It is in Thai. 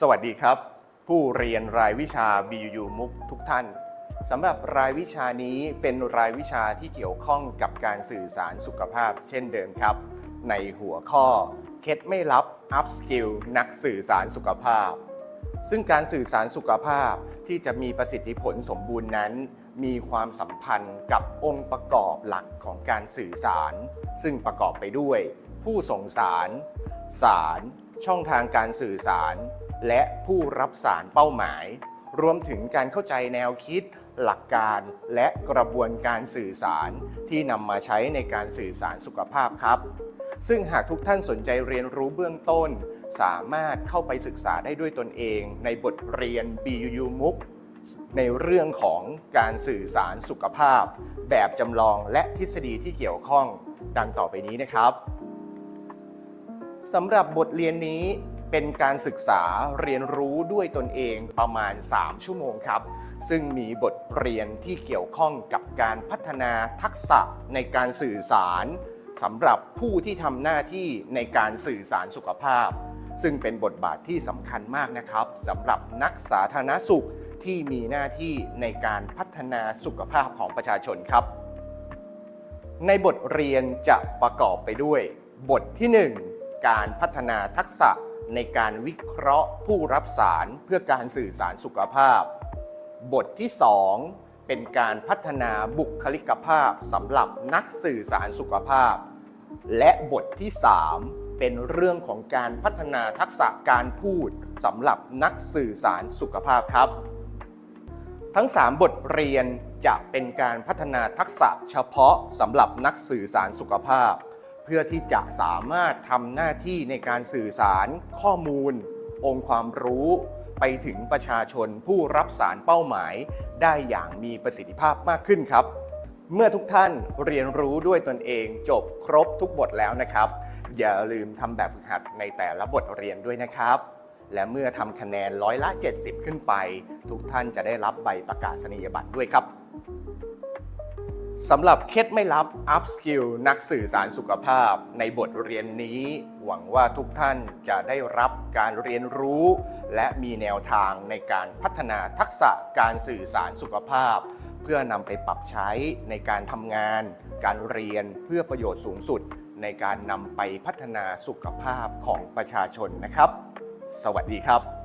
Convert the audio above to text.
สวัสดีครับ ผู้เรียนรายวิชา BU มุกทุกท่านสำหรับรายวิชานี้เป็นรายวิชาที่เกี่ยวข้องกับการสื่อสารสุขภาพ เช่นเดิมครับ ในหัวข้อเคล็ดไม่ลับ Up Skill นักสื่อสารสุขภาพ ซึ่งการสื่อสารสุขภาพที่จะมีประสิทธิผลสมบูรณ์นั้น มีความสัมพันธ์กับองค์ประกอบหลักของการสื่อสาร ซึ่งประกอบไปด้วย ผู้ส่งสาร สาร ช่องทางการสื่อสาร และผู้รับสารเป้าหมาย รวมถึงการเข้าใจแนวคิด หลักการและกระบวนการสื่อสารที่นำมาใช้ในการสื่อสารสุขภาพครับ ซึ่งหากทุกท่านสนใจเรียนรู้เบื้องต้น สามารถเข้าไปศึกษาได้ด้วยตนเอง ในบทเรียน BUU MOOC ในเรื่องของการสื่อสารสุขภาพ แบบจำลองและทฤษฎีที่เกี่ยวข้องดังต่อไปนี้นะครับสำหรับบทเรียนนี้ เป็นการศึกษาเรียนรู้ด้วยตนเองประมาณ 3 ชั่วโมงครับ ซึ่งมีบทเรียนที่เกี่ยวข้องกับการพัฒนาทักษะในการสื่อสารสำหรับผู้ที่ทำหน้าที่ในการสื่อสารสุขภาพ ซึ่งเป็นบทบาทที่สำคัญมากนะครับสำหรับนักสาธารณสุขที่มีหน้าที่ในการพัฒนาสุขภาพของประชาชนครับ ในบทเรียนจะประกอบไปด้วย บทที่ 1 การพัฒนาทักษะ ในการวิเคราะห์ผู้รับสารเพื่อการสื่อสารสุขภาพ บทที่ 2 เป็นการพัฒนาบุคลิกภาพสำหรับนักสื่อสารสุขภาพ และบทที่ 3 เป็นเรื่องของการพัฒนาทักษะการพูดสำหรับนักสื่อสารสุขภาพครับ ทั้ง 3 บทเรียนจะเป็นการพัฒนาทักษะเฉพาะสำหรับนักสื่อสารสุขภาพ เพื่อที่จะสามารถทำหน้าที่ในการสื่อสารข้อมูล องค์ความรู้ ไปถึงประชาชนผู้รับสารเป้าหมาย ได้อย่างมีประสิทธิภาพมากขึ้นครับ เมื่อทุกท่านเรียนรู้ด้วยตนเองจบครบทุกบทแล้วนะครับ อย่าลืมทำแบบฝึกหัดในแต่ละบทเรียนด้วยนะครับ และเมื่อทำคะแนนร้อยละ 70 ขึ้นไป ทุกท่านจะได้รับใบประกาศนียบัตรด้วยครับ สำหรับเคล็ดไม่ลับ Up Skill นักสื่อสารสุขภาพ ในบทเรียนนี้ หวังว่าทุกท่านจะได้รับการเรียนรู้ และมีแนวทางในการพัฒนาทักษะการสื่อสารสุขภาพ เพื่อนำไปปรับใช้ในการทำงาน การเรียนเพื่อประโยชน์สูงสุด ในการนำไปพัฒนาสุขภาพของประชาชนนะครับ สวัสดีครับ